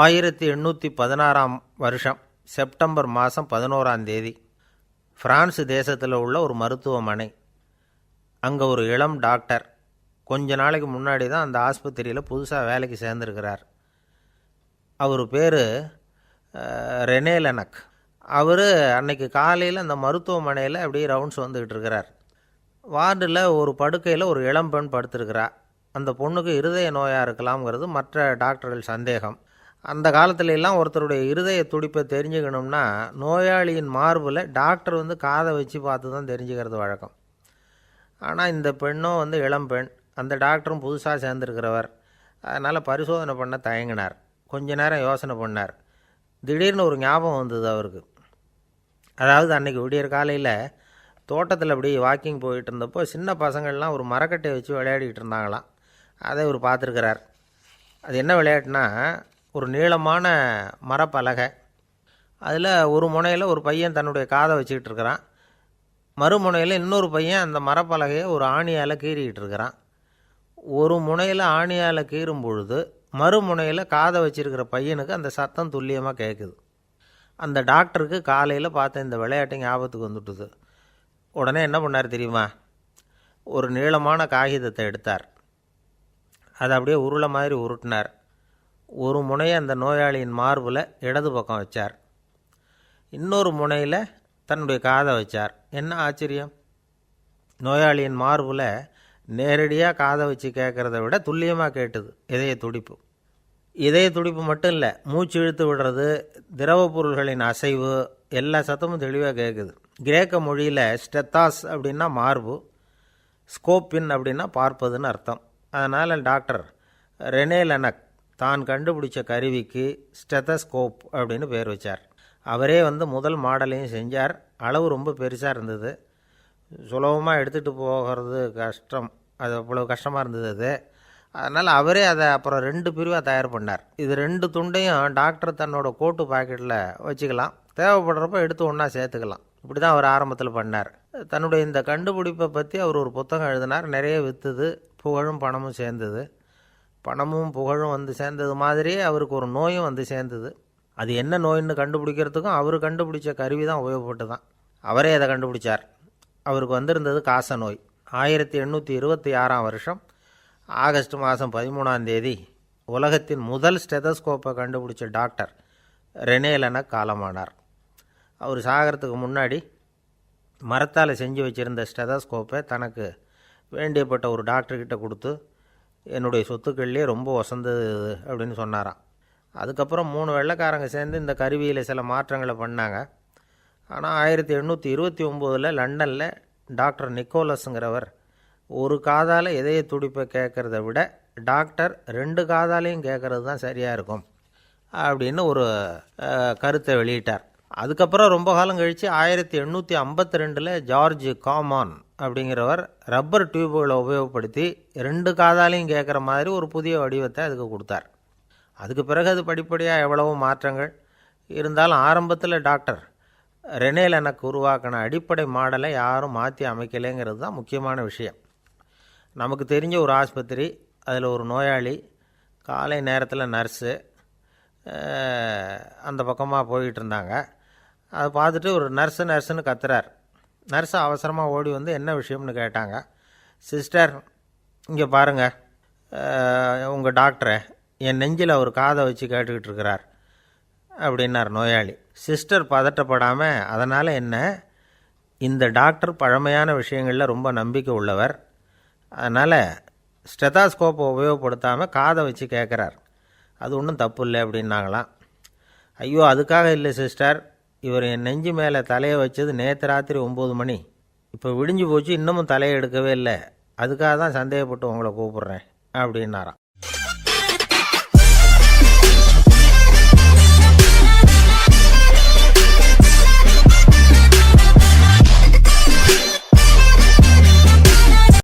ஆயிரத்தி எண்ணூற்றி பதினாறாம் வருஷம் செப்டம்பர் மாதம் பதினோராம் தேதி பிரான்ஸ் தேசத்தில் உள்ள ஒரு மருத்துவமனை. அங்கே ஒரு இளம் டாக்டர். கொஞ்ச நாளைக்கு முன்னாடி தான் அந்த ஆஸ்பத்திரியில் புதுசாக வேலைக்கு சேர்ந்துருக்கிறார். அவர் பேர் ரெனே லெனக். அவர் அன்னைக்கு காலையில் அந்த மருத்துவமனையில் அப்படியே ரவுண்ட்ஸ் வந்துக்கிட்டு இருக்கிறார். வார்டில் ஒரு படுக்கையில் ஒரு இளம்பெண் படுத்திருக்கிறா. அந்த பொண்ணுக்கு இருதய நோயாக இருக்கலாம்ங்கிறது மற்ற டாக்டர்கள் சந்தேகம். அந்த காலத்துல எல்லாம் ஒருத்தருடைய இருதய துடிப்பை தெரிஞ்சுக்கணும்னா நோயாளியின் மார்பில் டாக்டர் வந்து காதை வச்சு பார்த்து தான் தெரிஞ்சுக்கிறது வழக்கம். ஆனால் இந்த பெண்ணும் வந்து இளம்பெண் அந்த டாக்டரும் புதுசாக சேர்ந்துருக்கிறவர். அதனால் பரிசோதனை பண்ண தயங்கினார். கொஞ்ச நேரம் யோசனை பண்ணார். திடீர்னு ஒரு ஞாபகம் வந்தது அவருக்கு. அதாவது அன்னைக்கு விடியற் காலையில் தோட்டத்தில் அப்படி வாக்கிங் போயிட்டு இருந்தப்போ சின்ன பசங்கள்லாம் ஒரு மரக்கட்டையை வச்சு விளையாடிக்கிட்டு இருந்தாங்களாம். அதை இவர் பார்த்துருக்கிறார். அது என்ன விளையாட்டுனா ஒரு நீளமான மரப்பலகை. அதில் ஒரு முனையில் ஒரு பையன் தன்னுடைய காதை வச்சுக்கிட்டு இருக்கிறான். மறுமுனையில் இன்னொரு பையன் அந்த மரப்பலகையை ஒரு ஆணியால் கீறிக்கிட்டு இருக்கிறான். ஒரு முனையில் ஆணியால் கீறும் பொழுது மறுமுனையில் காதை வச்சிருக்கிற பையனுக்கு அந்த சத்தம் துல்லியமாக கேட்குது அந்த டாக்டருக்கு காலையில் பார்த்த இந்த விளையாட்டு ஞாபகத்துக்கு வந்துட்டுது. உடனே என்ன பண்ணார் தெரியுமா? ஒரு நீளமான காகிதத்தை எடுத்தார். அதை அப்படியே உருளை மாதிரி உருட்டினார். ஒரு முனையை அந்த நோயாளியின் மார்பில் இடது பக்கம் வச்சார். இன்னொரு முனையில் தன்னுடைய காதை வச்சார். என்ன ஆச்சரியம்? நோயாளியின் மார்பில் நேரடியாக காதை வச்சு கேட்குறத விட துல்லியமாக கேட்டுது இதய துடிப்பு. இதய துடிப்பு மட்டும் இல்லை மூச்சு இழுத்து விடுறது திரவ பொருள்களின் அசைவு எல்லா சத்தமும் தெளிவாக கேட்குது கிரேக்க மொழியில் ஸ்டெத்தாஸ் அப்படின்னா மார்பு ஸ்கோப்பின் அப்படின்னா பார்ப்பதுன்னு அர்த்தம். அதனால் டாக்டர் ரெனே லெனக் தான் கண்டுபிடிச்ச கருவிக்கு ஸ்டெதஸ்கோப் அப்படின்னு பேர் வச்சார். அவரே வந்து முதல் மாடலையும் செஞ்சார். அளவு ரொம்ப பெருசாக இருந்தது. சுலபமாக எடுத்துகிட்டு போகிறது கஷ்டம். அது அவ்வளோ கஷ்டமாக இருந்தது அது. அதனால் அவரே அதை அப்புறம் ரெண்டு பிரிவாக தயார் பண்ணார். இது ரெண்டு துண்டையும் டாக்டர் தன்னோட கோட்டு பாக்கெட்டில் வச்சுக்கலாம். தேவைப்படுறப்ப எடுத்து ஒன்றா சேர்த்துக்கலாம். இப்படி தான் அவர் ஆரம்பத்தில் பண்ணார். தன்னுடைய இந்த கண்டுபிடிப்பை பற்றி அவர் ஒரு புத்தகம் எழுதினார். நிறைய விற்றுது புகழும் பணமும் சேர்ந்தது. பணமும் புகழும் வந்து சேர்ந்தது மாதிரியே அவருக்கு ஒரு நோயும் வந்து சேர்ந்தது. அது என்ன நோயின்னு கண்டுபிடிக்கிறதுக்கும் அவர் கண்டுபிடிச்ச கருவி தான் உபயோகப்பட்டு தான் அவரே அதை கண்டுபிடிச்சார். அவருக்கு வந்திருந்தது காச நோய். ஆயிரத்தி எண்ணூற்றி இருபத்தி ஆறாம் வருஷம் ஆகஸ்ட் மாதம் பதிமூணாம் தேதி உலகத்தின் முதல் ஸ்டெதஸ்கோப்பை கண்டுபிடிச்ச டாக்டர் ரெனேலன காலமானார். அவர் சாகிறதுக்கு முன்னாடி மரத்தால் செஞ்சு வச்சுருந்த ஸ்டெதஸ்கோப்பை தனக்கு வேண்டியப்பட்ட ஒரு டாக்டர்கிட்ட கொடுத்து என்னுடைய சொத்துக்கள்லேயே ரொம்ப வசந்தது அப்படின்னு சொன்னாராம். அதுக்கப்புறம் மூணு வெள்ளைக்காரங்க சேர்ந்து இந்த கருவியில் சில மாற்றங்களை பண்ணாங்க. ஆனால் ஆயிரத்தி எண்ணூற்றி இருபத்தி ஒம்போதில் லண்டனில் டாக்டர் நிக்கோலஸுங்கிறவர் ஒரு காதால் இதய துடிப்பை கேட்குறத விட டாக்டர் ரெண்டு காதாலையும் கேட்குறது தான் சரியாக இருக்கும் அப்படின்னு ஒரு கருத்தை வெளியிட்டார். அதுக்கப்புறம் ரொம்ப காலம் கழித்து ஆயிரத்தி எண்ணூற்றி ஐம்பத்தி ரெண்டில் ஜார்ஜ் காமான் அப்படிங்கிறவர் ரப்பர் டியூபுகளை உபயோகப்படுத்தி ரெண்டு காதாலையும் கேட்குற மாதிரி ஒரு புதிய வடிவத்தை அதுக்கு கொடுத்தார். அதுக்கு பிறகு அது படிப்படியாக எவ்வளவோ மாற்றங்கள். இருந்தாலும் ஆரம்பத்தில் டாக்டர் ரெனேல் எனக்கு உருவாக்கின அடிப்படை மாடலை யாரும் மாற்றி அமைக்கலைங்கிறது தான் முக்கியமான விஷயம். நமக்கு தெரிஞ்ச ஒரு ஆஸ்பத்திரி அதில் ஒரு நோயாளி காலை நேரத்தில் நர்ஸு அந்த பக்கமாக போயிட்டு இருந்தாங்க. அதை பார்த்துட்டு ஒரு நர்ஸு நர்ஸுன்னு கத்துறார். நர்ஸு அவசரமாக ஓடி வந்து என்ன விஷயம்னு கேட்டாங்க. சிஸ்டர் இங்கே பாருங்கள் உங்கள் டாக்டரை என் நெஞ்சில் அவர் காதை வச்சு கேட்டுக்கிட்டு இருக்கிறார். அப்படின்னார் நோயாளி. சிஸ்டர் பதட்டப்படாமல் அதனால் என்ன? இந்த டாக்டர் பழமையான விஷயங்களில் ரொம்ப நம்பிக்கை உள்ளவர். அதனால் ஸ்டெதாஸ்கோப்பை உபயோகப்படுத்தாமல் காதை வச்சு கேட்குறார் அது ஒன்றும் தப்பு இல்லை அப்படின்னாங்களாம். ஐயோ அதுக்காக இல்லை சிஸ்டர். இவர் என் நெஞ்சு மேலே தலையை வச்சது நேற்று ராத்திரி ஒம்பது மணி. இப்போ விடிஞ்சு போச்சு இன்னமும் தலையை எடுக்கவே இல்லை. அதுக்காக தான் சந்தேகப்பட்டு உங்களை கூப்பிட்றேன் அப்படின்னாராம்.